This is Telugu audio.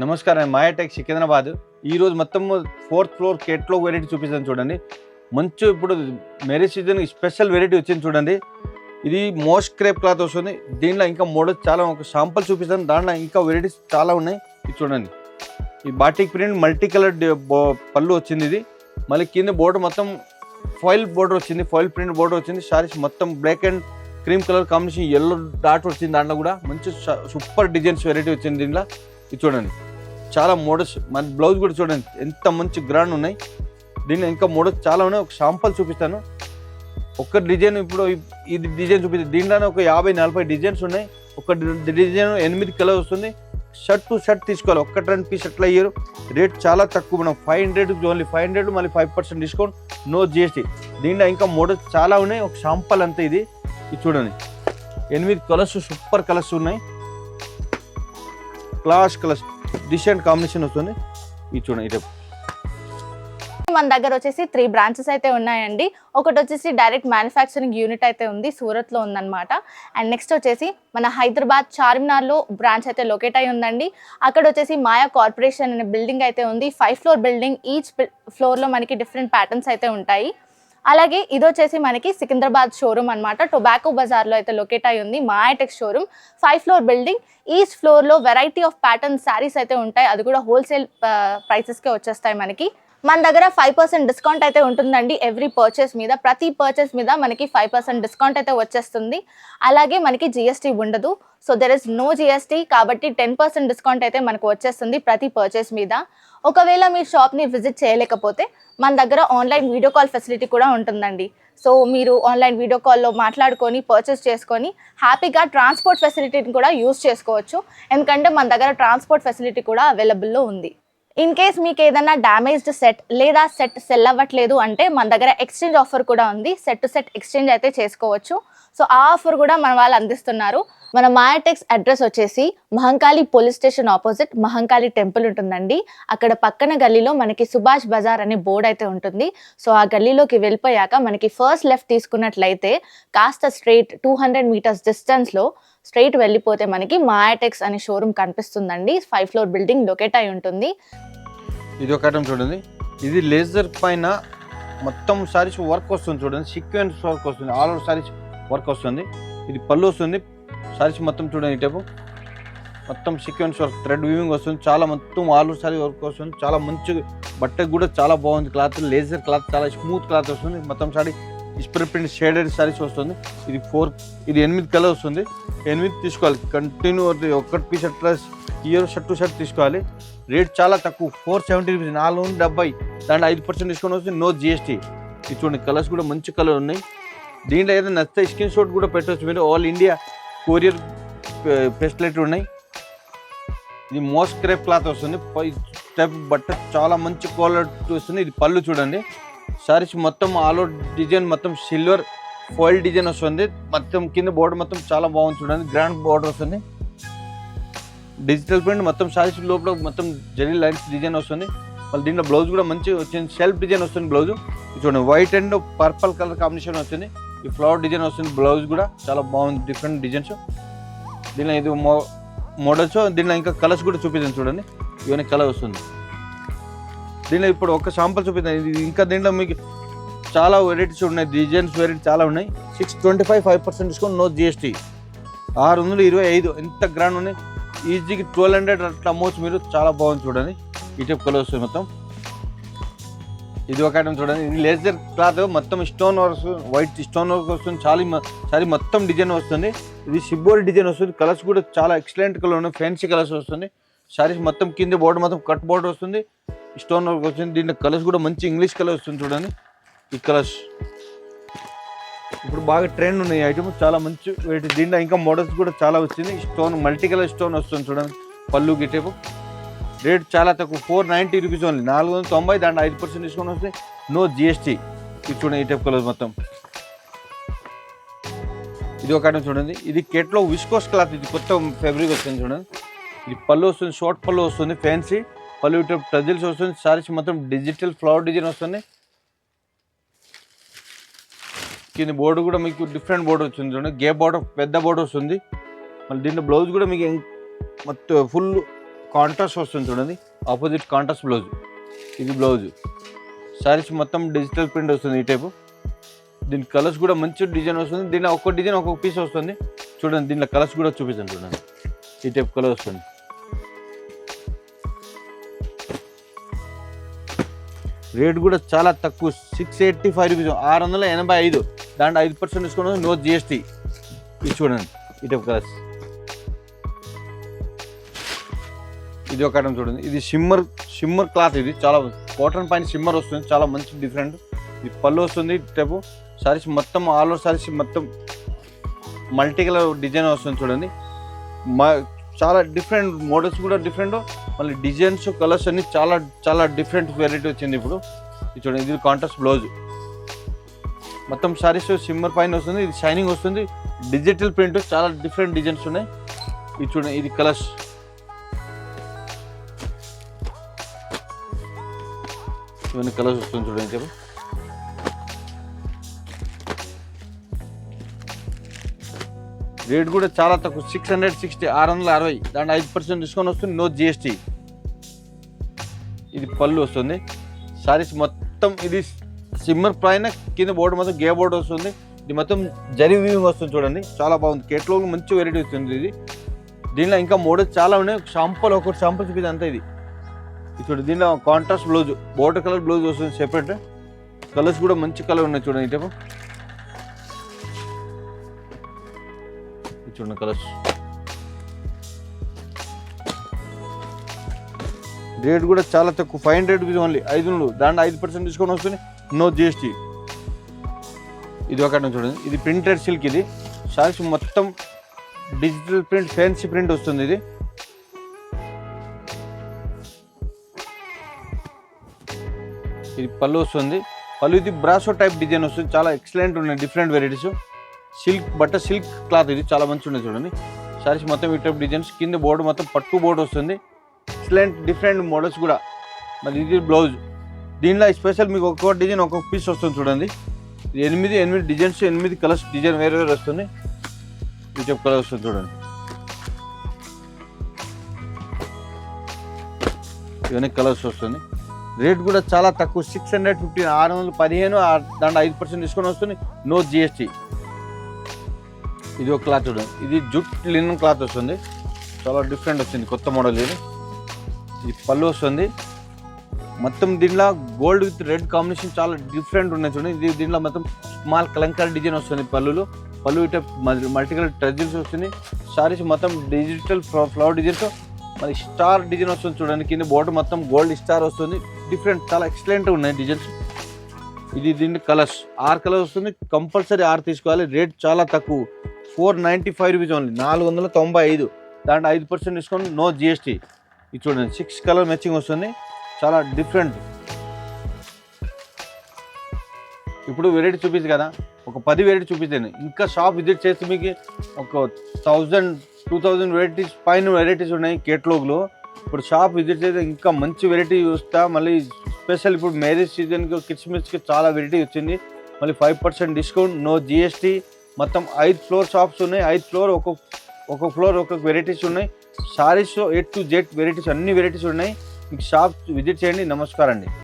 నమస్కారం మాయాటెక్ సికింద్రాబాద్. ఈరోజు మొత్తం ఫోర్త్ ఫ్లోర్ కేట్లో వెరైటీ చూపిస్తాను చూడండి. మంచి ఇప్పుడు మ్యారేజ్ సీజన్ స్పెషల్ వెరైటీ వచ్చింది చూడండి. ఇది మోస్ట్ క్రేప్ క్లాత్ వస్తుంది. దీనిలో ఇంకా మోడల్స్ చాలా ఒక శాంపుల్ చూపిస్తాను. దాంట్లో ఇంకా వెరైటీస్ చాలా ఉన్నాయి. ఇది చూడండి. ఈ బాటిక్ ప్రింట్ మల్టీ కలర్ పళ్ళు వచ్చింది ఇది. మళ్ళీ కింద బోర్డర్ మొత్తం ఫాయిల్ బోర్డర్ వచ్చింది. ఫాయిల్ ప్రింట్ బోర్డర్ వచ్చింది. సారీస్ మొత్తం black and cream colour combination yellow dot వచ్చింది దాంట్లో కూడా. మంచి సూపర్ డిజైన్స్ వెరైటీ వచ్చింది దీంట్లో ఇది చూడండి. చాలా మోడల్స్ మన బ్లౌజ్ కూడా చూడండి. ఎంత మంచి గ్రాండ్ ఉన్నాయి. దీనిలో ఇంకా మోడల్స్ చాలా ఉన్నాయి. ఒక శాంపుల్ చూపిస్తాను. ఒక్క డిజైన్ ఇప్పుడు ఇది డిజైన్ చూపిస్తుంది దీంట్లోనే ఒక యాభై నలభై డిజైన్స్ ఉన్నాయి. ఒక డిజైన్ ఎనిమిది కలర్ వస్తుంది. షర్ట్ టు షర్ట్ తీసుకోవాలి. ఒక్క రెండు పీస్ అట్లా అయ్యారు రేట్ చాలా తక్కువ మనం five hundred only five hundred మళ్ళీ five percent discount no GST దీంట్లో ఇంకా మోడల్స్ చాలా ఉన్నాయి. ఒక షాంపల్ అంతా ఇది. ఇది చూడండి. ఎనిమిది కలర్స్ సూపర్ కలర్స్ ఉన్నాయి. క్లాష్ క్లాష్ డిసెంట్ కాంబినేషన్ వస్తుంది. ఇది చూడండి ఇది. మన దగ్గర వచ్చేసి త్రీ బ్రాంచెస్ అయితే ఉన్నాయండి. ఒకటి వచ్చేసి డైరెక్ట్ మ్యానుఫ్యాక్చరింగ్ యూనిట్ అయితే ఉంది సూరత్లో ఉందన్నమాట. అండ్ నెక్స్ట్ వచ్చేసి మన హైదరాబాద్ చార్మినార్లో బ్రాంచ్ అయితే లొకేట్ అయి ఉందండి. అక్కడ వచ్చేసి మాయా కార్పొరేషన్ అనే బిల్డింగ్ అయితే ఉంది. ఫైవ్ ఫ్లోర్ బిల్డింగ్ ఈచ్ ఫ్లోర్లో మనకి డిఫరెంట్ ప్యాటర్న్స్ అయితే ఉంటాయి. అలాగే ఇది వచ్చేసి మనకి సికింద్రాబాద్ షోరూమ్ అన్నమాట. టొబాకో బజార్లో అయితే లొకేట్ అయి ఉంది Mayatek showroom. Five floor building. East ఫ్లోర్లో వెరైటీ ఆఫ్ ప్యాటర్న్ శారీస్ అయితే ఉంటాయి. అది కూడా హోల్సేల్ ప్రైసెస్కే వచ్చేస్తాయి మనకి. మన దగ్గర ఫైవ్ పర్సెంట్ డిస్కౌంట్ అయితే ఉంటుందండి ఎవ్రీ పర్చేస్ మీద. ప్రతి పర్చేస్ మీద మనకి ఫైవ్ పర్సెంట్ డిస్కౌంట్ అయితే వచ్చేస్తుంది. అలాగే మనకి జిఎస్టీ ఉండదు. So there is no GST కాబట్టి టెన్ పర్సెంట్ డిస్కౌంట్ అయితే మనకు వచ్చేస్తుంది ప్రతి పర్చేస్ మీద. ఒకవేళ మీ షాప్ని విజిట్ చేయలేకపోతే మన దగ్గర ఆన్లైన్ వీడియో కాల్ ఫెసిలిటీ కూడా ఉంటుందండి. సో మీరు ఆన్లైన్ వీడియో కాల్లో మాట్లాడుకొని పర్చేస్ చేసుకొని హ్యాపీగా ట్రాన్స్పోర్ట్ ఫెసిలిటీని కూడా యూస్ చేసుకోవచ్చు. ఎందుకంటే మన దగ్గర ట్రాన్స్పోర్ట్ ఫెసిలిటీ కూడా అవైలబుల్లో ఉంది. ఇన్ కేస్ మీకు ఏదైనా డ్యామేజ్డ్ సెట్ లేదా సెట్ సెల్ అవ్వట్లేదు అంటే మన దగ్గర ఎక్స్చేంజ్ ఆఫర్ కూడా ఉంది. సెట్ టు సెట్ ఎక్స్చేంజ్ అయితే చేసుకోవచ్చు. సో ఆ ఆఫర్ కూడా మన వాళ్ళు అందిస్తున్నారు. మన మాయాటెక్స్ అడ్రస్ వచ్చేసి Mahankali police station opposite Mahankali temple ఉంటుందండి. అక్కడ పక్కన గల్లీలో మనకి సుభాష్ బజార్ అనే బోర్డ్ అయితే ఉంటుంది. సో ఆ గల్లీలోకి వెళ్ళిపోయాక మనకి ఫస్ట్ లెఫ్ట్ తీసుకున్నట్లయితే కాస్త స్ట్రైట్ టూ హండ్రెడ్ మీటర్స్ డిస్టెన్స్లో స్ట్రైట్ వెళ్ళిపోతే మనకి మాయాటెక్స్ అనే షోరూమ్ కనిపిస్తుందండి. ఫైవ్ ఫ్లోర్ బిల్డింగ్ లొకేట్ అయి ఉంటుంది. ఇది ఒక ఐటమ్ చూడండి. ఇది లేజర్ పైన మొత్తం సారీస్ వర్క్ వస్తుంది చూడండి. సీక్వెన్స్ వర్క్ వస్తుంది. ఆల్ ఓవర్ సారీస్ వర్క్ వస్తుంది. ఇది పళ్ళు వస్తుంది. సారీస్ మొత్తం చూడండి ఈ టైపు. మొత్తం సీక్వెన్స్ వర్క్ థ్రెడ్ వీవింగ్ వస్తుంది. చాలా మొత్తం ఆల్ సారీ వర్క్ వస్తుంది. చాలా మంచి బట్టకు కూడా చాలా బాగుంది క్లాత్ లేజర్ క్లాత్ చాలా స్మూత్ క్లాత్ వస్తుంది. మొత్తం saree spray print shaded sarees వస్తుంది. ఇది ఫోర్ ఇది ఎనిమిది కలర్ వస్తుంది. ఎనిమిది తీసుకోవాలి. కంటిన్యూ ఒక్కటి P shirt plus year shirt two shirt తీసుకోవాలి. రేట్ చాలా తక్కువ. ఫోర్ సెవెంటీ రూపీస్ నాలుగు నుండి డెబ్బై. దాంట్లో ఐదు పర్సెంట్ డిస్కౌంట్ వస్తుంది. నో జిఎస్టీ ఇది చూడండి కలర్స్ కూడా మంచి కలర్ ఉన్నాయి. దీంట్లో ఏదైనా నచ్చితే స్క్రీన్ షాట్ కూడా పెట్టవచ్చు మీరు. ఆల్ ఇండియా కొరియర్ ఫెసిలిటీ ఉన్నాయి. ఇది మోస్ట్ క్రేప్ క్లాత్ వస్తుంది. స్టెప్ బట్ట చాలా మంచి క్వాలిటీ వస్తుంది. ఇది పళ్ళు చూడండి. సారీస్ మొత్తం ఆల్ అవుట్ డిజైన్ మొత్తం సిల్వర్ ఫాయిల్ డిజైన్ వస్తుంది. మొత్తం కింద బోర్డర్ మొత్తం చాలా బాగుంది చూడండి. గ్రాండ్ బోర్డర్ వస్తుంది. డిజిటల్ ప్రింట్ మొత్తం సారీస్ లోపల మొత్తం జరీ లైన్స్ డిజైన్ వస్తుంది. మళ్ళీ దీంట్లో బ్లౌజ్ కూడా మంచి వచ్చింది. సెల్ఫ్ డిజైన్ వస్తుంది బ్లౌజ్. చూడండి white and purple colour combination వస్తుంది. ఈ ఫ్లవర్ డిజైన్ వస్తుంది బ్లౌజ్ కూడా చాలా బాగుంది డిఫరెంట్ డిజైన్స్ దీనిలో ఇది మో మోడల్స్ దీనిలో ఇంకా కలర్స్ కూడా చూపిద్దాం చూడండి. ఇవన్నీ కలర్ వస్తుంది. దీనిలో ఇప్పుడు ఒక శాంపుల్ చూపిద్దాం. ఇది ఇంకా దీంట్లో మీకు చాలా వెరైటీస్ ఉన్నాయి డిజైన్స్ వెరైటీ చాలా ఉన్నాయి. Six twenty five five percent discount no GST ఆరు వందలు ఇరవై ఐదు ఎంత గ్రాండ్ ఉన్నాయి. ఈజీకి ట్వెల్వ్ హండ్రెడ్ అట్లా అమ్మవచ్చు మీరు చాలా బాగుంది చూడండి. ఈ టైప్ కలర్ వస్తుంది మొత్తం. ఇది ఒక ఐటమ్ చూడండి. ఇది లేజర్ క్లాత్ మొత్తం stone works white stone work వస్తుంది. చాలా సారీ మొత్తం డిజైన్ వస్తుంది. ఇది సిబ్బోర్ డిజైన్ వస్తుంది. కలర్స్ కూడా చాలా ఎక్సలెంట్ కలర్ ఉన్నాయి. ఫ్యాన్సీ కలర్స్ వస్తుంది. సారీస్ మొత్తం కింద బోర్డర్ మొత్తం కట్ బోర్డర్ వస్తుంది. స్టోన్ వర్క్ వస్తుంది. దీంట్లో కలర్స్ కూడా మంచి ఇంగ్లీష్ కలర్ వస్తుంది చూడండి. ఈ కలర్స్ ఇప్పుడు బాగా ట్రెండ్ ఉన్నాయి ఐటమ్ చాలా మంచి వెయిట్ దీంట్లో ఇంకా మోడల్స్ కూడా చాలా వచ్చింది. స్టోన్ మల్టీ కలర్ స్టోన్ వస్తుంది చూడండి. పళ్ళు గిటేపు రేట్ చాలా తక్కువ. ఫోర్ నైంటీ రూపీస్ ఓన్లీ నాలుగు వందల తొంభై దాంట్లో ఐదు పర్సెంట్ డిస్కౌంట్ వస్తే నో జిఎస్టీ ఇది చూడండి ఈ టైప్ కలర్ మొత్తం. ఇది ఒక ఐటమ్ చూడండి. ఇది కెట్లో విస్కోస్ క్లాత్ ఇది కొత్త ఫ్యాబ్రిక్ వస్తుంది చూడండి. ఇది పళ్ళు వస్తుంది షార్ట్ పళ్ళు వస్తుంది ఫ్యాన్సీ పళ్ళు ఇటు టజిల్స్ వస్తుంది సారీస్ మొత్తం డిజిటల్ ఫ్లవర్ డిజైన్ వస్తుంది. కింద బోర్డు కూడా మీకు డిఫరెంట్ బోర్డు వచ్చింది చూడండి. గే బోర్డు పెద్ద బోర్డు వస్తుంది. మళ్ళీ దీంట్లో బ్లౌజ్ కూడా మీకు మొత్తం ఫుల్ కాంట్రాస్ట్ వస్తుంది చూడండి. ఆపోజిట్ కాంట్రాస్ట్ బ్లౌజ్ ఇది బ్లౌజ్ శారీస్ మొత్తం డిజిటల్ ప్రింట్ వస్తుంది ఈ టైపు దీని కలర్స్ కూడా మంచి డిజైన్ వస్తుంది. దీనిలో ఒక్కొక్క డిజైన్ ఒక్కొక్క పీస్ వస్తుంది. చూడండి దీనిలో కలర్స్ కూడా చూపించండి చూడండి. ఈ టైప్ కలర్ వస్తుంది. రేట్ కూడా చాలా తక్కువ. సిక్స్ ఎయిటీ ఫైవ్ రూపీస్ ఆరు వందల ఎనభై ఐదు. దాంట్లో ఐదు పర్సెంట్ డిస్కౌంట్ నో జిఎస్టీ ఇది చూడండి ఈ టైప్ కలర్స్ ఇది ఒక ఐటమ్ చూడండి. ఇది షిమ్మర్ షిమ్మర్ క్లాత్ ఇది. చాలా కాటన్ పైన షిమ్మర్ వస్తుంది. చాలా మంచి డిఫరెంట్ ఇది పళ్ళు వస్తుంది. టైపు సారీస్ మొత్తం ఆల్ ఓవర్ సారీస్ మొత్తం మల్టీ కలర్ డిజైన్ వస్తుంది చూడండి. మా చాలా డిఫరెంట్ మోడల్స్ కూడా డిఫరెంట్ మళ్ళీ డిజైన్స్ కలర్స్ అన్ని చాలా చాలా డిఫరెంట్ వెరైటీ వచ్చింది ఇప్పుడు. ఇది చూడండి. ఇది కాంట్రాస్ట్ బ్లౌజ్ మొత్తం సారీస్ సిమ్మర్ పైన వస్తుంది. ఇది షైనింగ్ వస్తుంది. డిజిటల్ ప్రింట్ చాలా డిఫరెంట్ డిజైన్స్ ఉన్నాయి. ఇది చూడండి. ఇది కలర్స్ ఇవన్నీ కలర్స్ వస్తుంది చూడండి చెప్పు రేట్ కూడా చాలా తక్కువ. సిక్స్ హండ్రెడ్ సిక్స్టీ ఆరు వందల అరవై. దాంట్లో ఐదు పర్సెంట్ డిస్కౌంట్ వస్తుంది నో జిఎస్టీ ఇది పళ్ళు వస్తుంది. సారీస్ మొత్తం ఇది సిమ్మర్ పైన కింద బోర్డు మొత్తం గే బోర్డు వస్తుంది. ఇది మొత్తం జరి వస్తుంది చూడండి. చాలా బాగుంది. కేట్లో మంచి వెరైటీ వస్తుంది ఇది. దీనిలో ఇంకా మోడల్స్ చాలా ఉన్నాయి. షాంపూలు ఒకటి షాంపుల్ చూపిది అంతా ఇది. ఇక్కడ చూడండి దీనిలో contrast blouse border colour blouse వస్తుంది సెపరేట్ కలర్స్ కూడా మంచి కలర్ ఉన్నాయి చూడండి ఇటు చూడండి కలర్స్ రేట్ కూడా చాలా తక్కువ ఫైవ్ హండ్రెడ్ రూపీస్ ఓన్లీ ఐదు నుండి దాంట్లో ఐదు పర్సెంట్ డిస్కౌంట్ వస్తుంది నో జిఎస్టీ ఇది ఒకటి చూడండి. ఇది ప్రింటెడ్ సిల్క్ ఇది. సాక్స్ మొత్తం డిజిటల్ ప్రింట్ ఫ్యాన్సీ ప్రింట్ వస్తుంది ఇది. పళ్ళు వస్తుంది. పళ్ళు ఇది బ్రాసో టైప్ డిజైన్ వస్తుంది. చాలా ఎక్సలెంట్ ఉన్నాయి. డిఫరెంట్ వెరైటీస్ సిల్క్ బట్ట సిల్క్ క్లాత్ ఇది చాలా మంచిగా ఉంది చూడండి. సారీస్ మొత్తం ఈ టైప్ డిజైన్స్ కింద బోర్డు మొత్తం పట్టు బోర్డు వస్తుంది. ఎక్సలెంట్ డిఫరెంట్ మోడల్స్ కూడా. మరి ఇది బ్లౌజ్ దీనిలో స్పెషల్ మీకు ఒక్కొక్క డిజైన్ ఒక్కొక్క పీస్ వస్తుంది చూడండి. ఎనిమిది ఎనిమిది డిజైన్స్ ఎనిమిది కలర్స్ డిజైన్ వేరే వేరే వస్తుంది. ఈ టైప్ కలర్ వస్తుంది చూడండి. ఇవన్నీ కలర్స్ వస్తుంది. రేట్ కూడా చాలా తక్కువ. సిక్స్ హండ్రెడ్ ఫిఫ్టీన్ ఆరు వందలు పదిహేను దాంట్లో ఐదు పర్సెంట్ డిస్కౌంట్ వస్తుంది. నో జిఎస్టీ ఇది ఒక క్లాత్ ఇది జుట్ లినన్ క్లాత్ వస్తుంది. చాలా డిఫరెంట్ వచ్చింది. కొత్త మోడల్ ఇది. ఇది పళ్ళు వస్తుంది. మొత్తం దీనిలో గోల్డ్ విత్ రెడ్ కాంబినేషన్ చాలా డిఫరెంట్ ఉన్నాయి చూడండి ఇది దీనిలో మొత్తం స్మాల్ కలంకారీ డిజైన్ వస్తుంది పళ్ళులో. పళ్ళు ఇట మల్టీ కలర్ టజిల్స్ వస్తుంది. సారీస్ మొత్తం డిజిటల్ ఫ్లవర్ డిజైన్తో మరి స్టార్ డిజైన్ వస్తుంది చూడండి. కింద బోర్డు మొత్తం గోల్డ్ స్టార్ వస్తుంది. డిఫరెంట్ చాలా ఎక్సలెంట్ ఉన్నాయి డిజైన్స్ ఇది దీని కలర్స్ ఆరు కలర్ వస్తుంది. కంపల్సరీ ఆరు తీసుకోవాలి. రేట్ చాలా తక్కువ. Four ninety five rupees only నాలుగు వందల తొంభై ఐదు. దాంట్లో ఐదు పర్సెంట్ డిస్కౌంట్ నో జిఎస్టీ ఇది చూడండి. సిక్స్ కలర్ మ్యాచింగ్ వస్తుంది. చాలా డిఫరెంట్ ఇప్పుడు వెరైటీ చూపించు కదా. ఒక పది వెరైటీ చూపిస్తాను ఇంకా షాప్ విజిట్ చేస్తే మీకు ఒక థౌజండ్ టూ థౌజండ్ వెరైటీస్ పైన వెరైటీస్ ఉన్నాయి కేటలాగ్లో ఇప్పుడు షాప్ విజిట్ చేస్తే ఇంకా మంచి వెరైటీ చూస్తా. మళ్ళీ స్పెషల్ ఇప్పుడు మ్యారేజ్ సీజన్కి కిడ్స్మిస్కి చాలా వెరైటీ వచ్చింది. మళ్ళీ five percent discount no GST మొత్తం ఐదు ఫ్లోర్ షాప్స్ ఉన్నాయి. ఐదు ఫ్లోర్ ఒక్కొక్క ఒక్కొక్క ఫ్లోర్ ఒక్కొక్క వెరైటీస్ ఉన్నాయి. Saris A to Z varieties అన్ని వెరైటీస్ ఉన్నాయి. మీకు షాప్ విజిట్ చేయండి. నమస్కారం అండి.